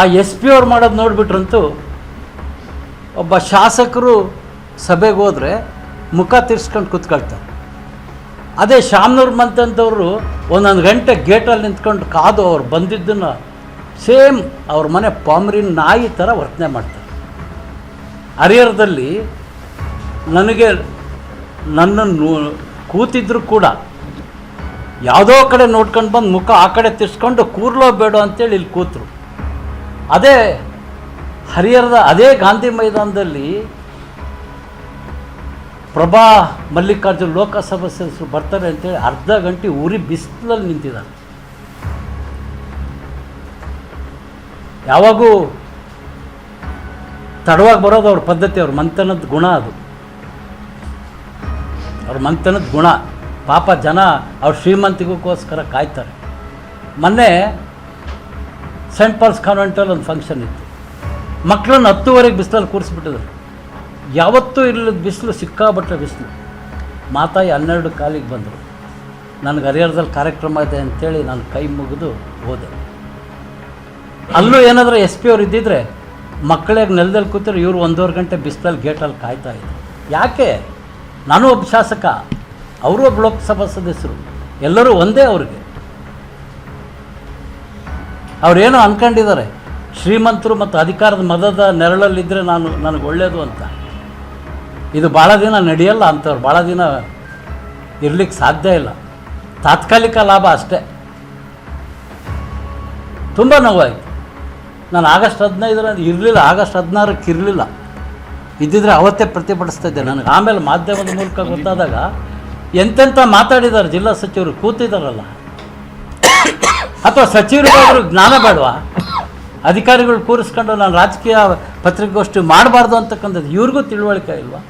ಆ S P ಅವ್ರು ಮಾಡೋದು ನೋಡಿಬಿಟ್ರಂತೂ ಒಬ್ಬ ಶಾಸಕರು ಸಭೆಗೆ ಹೋದರೆ ಮುಖ ತಿರ್ಸ್ಕೊಂಡು ಕೂತ್ಕೊಳ್ತಾರೆ. ಅದೇ ಶಾಮ್ನೂರ್ ಮಂತಂತವರು ಒಂದೊಂದು ಗಂಟೆ ಗೇಟಲ್ಲಿ ನಿಂತ್ಕೊಂಡು ಕಾದು ಅವ್ರು ಬಂದಿದ್ದನ್ನು ಸೇಮ್ ಅವ್ರ ಮನೆ ಪಾಮ್ರಿನ ನಾಯಿ ಥರ ವರ್ತನೆ ಮಾಡ್ತಾರೆ. ಹರಿಹರದಲ್ಲಿ ನನಗೆ ನನ್ನನ್ನು ಕೂತಿದ್ರು ಕೂಡ ಯಾವುದೋ ಕಡೆ ನೋಡ್ಕೊಂಡು ಬಂದು ಮುಖ ಆ ಕಡೆ ತಿರ್ಸ್ಕೊಂಡು ಕೂರ್ಲೋ ಬೇಡ ಅಂತೇಳಿ ಇಲ್ಲಿ ಕೂತರು. ಅದೇ ಹರಿಹರದ ಅದೇ ಗಾಂಧಿ ಮೈದಾನದಲ್ಲಿ ಪ್ರಭಾ ಮಲ್ಲಿಕಾರ್ಜುನ್ ಲೋಕಸಭಾ ಸದಸ್ಯರು ಬರ್ತಾರೆ ಅಂತೇಳಿ ಅರ್ಧ ಗಂಟೆ ಉರಿ ಬಿಸಿಲಲ್ಲಿ ನಿಂತಿದ್ದಾರೆ. ಯಾವಾಗೂ ತಡವಾಗಿ ಬರೋದು ಅವ್ರ ಪದ್ಧತಿ, ಅವ್ರ ಮಂಥನದ ಗುಣ ಅದು. ಅವ್ರ ಮಂತನದ ಗುಣ. ಪಾಪ ಜನ ಅವ್ರ ಶ್ರೀಮಂತಿಗೋಸ್ಕರ ಕಾಯ್ತಾರೆ. ಮೊನ್ನೆ ಸೆಂಟ್ ಪಾಲ್ಸ್ ಕಾನ್ವೆಂಟಲ್ಲಿ ಒಂದು ಫಂಕ್ಷನ್ ಇತ್ತು. ಮಕ್ಕಳನ್ನ ಹತ್ತುವರೆಗೆ ಬಿಸಿಲಲ್ಲಿ ಕೂರಿಸ್ಬಿಟ್ಟಿದ್ರು. ಯಾವತ್ತೂ ಇಲ್ಲದ ಬಿಸಿಲು ಸಿಕ್ಕಾಬಟ್ಟೆ ಬಿಸಿಲು. ಮಾತಾಯಿ ಹನ್ನೆರಡು ಕಾಲಿಗೆ ಬಂದರು. ನನಗೆ ಹರಿಹರದಲ್ಲಿ ಕಾರ್ಯಕ್ರಮ ಇದೆ ಅಂತೇಳಿ ನಾನು ಕೈ ಮುಗಿದು ಹೋದೆ. ಅಲ್ಲೂ ಏನಾದರೂ ಎಸ್ ಪಿ ಅವ್ರು ಇದ್ದಿದ್ರೆ ಮಕ್ಕಳಿಗೆ ನೆಲದಲ್ಲಿ ಕೂತಿದ್ರೆ ಇವರು ಒಂದೂವರೆ ಗಂಟೆ ಬಿಸಿಲಲ್ಲಿ ಗೇಟಲ್ಲಿ ಕಾಯ್ತಾ ಇದ್ದರು ಯಾಕೆ? ನಾನು ಒಬ್ಬ ಶಾಸಕ, ಅವರು ಒಬ್ಬ ಲೋಕಸಭಾ ಸದಸ್ಯರು. ಎಲ್ಲರೂ ಒಂದೇ ಅವ್ರಿಗೆ. ಅವ್ರೇನೋ ಅಂದ್ಕೊಂಡಿದ್ದಾರೆ ಶ್ರೀಮಂತರು ಮತ್ತು ಅಧಿಕಾರದ ಮದದ ನೆರಳಲ್ಲಿದ್ದರೆ ನಾನು ನನಗೆ ಒಳ್ಳೆಯದು ಅಂತ. ಇದು ಭಾಳ ದಿನ ನಡೆಯಲ್ಲ ಅಂಥವ್ರು ಭಾಳ ದಿನ ಇರಲಿಕ್ಕೆ ಸಾಧ್ಯ ಇಲ್ಲ. ತಾತ್ಕಾಲಿಕ ಲಾಭ ಅಷ್ಟೇ. ತುಂಬ ನೋವಾಯಿತು. ನಾನು ಆಗಸ್ಟ್ ಹದಿನೈದರ ಇರಲಿಲ್ಲ, ಆಗಸ್ಟ್ ಹದಿನಾರಕ್ಕೆ ಇರಲಿಲ್ಲ. ಇದ್ದಿದ್ರೆ ಅವತ್ತೇ ಪ್ರತಿಭಟಿಸ್ತಾ ಇದ್ದೆ ನನಗೆ. ಆಮೇಲೆ ಮಾಧ್ಯಮದ ಮೂಲಕ ಗೊತ್ತಾದಾಗ ಎಂತೆಂಥ ಮಾತಾಡಿದ್ದಾರೆ ಜಿಲ್ಲಾ ಸಚಿವರು, ಕೂತಿದ್ದಾರಲ್ಲ. ಅಥವಾ ಸಚಿವರು ಜ್ಞಾನ ಬೇಡವಾ? ಅಧಿಕಾರಿಗಳು ಕೂರಿಸ್ಕೊಂಡು ನಾನು ರಾಜಕೀಯ ಪತ್ರಿಕಾಗೋಷ್ಠಿ ಮಾಡಬಾರ್ದು ಅಂತಕ್ಕಂಥದ್ದು ಇವ್ರಿಗೂ ತಿಳುವಳಿಕೆ ಇಲ್ವಾ?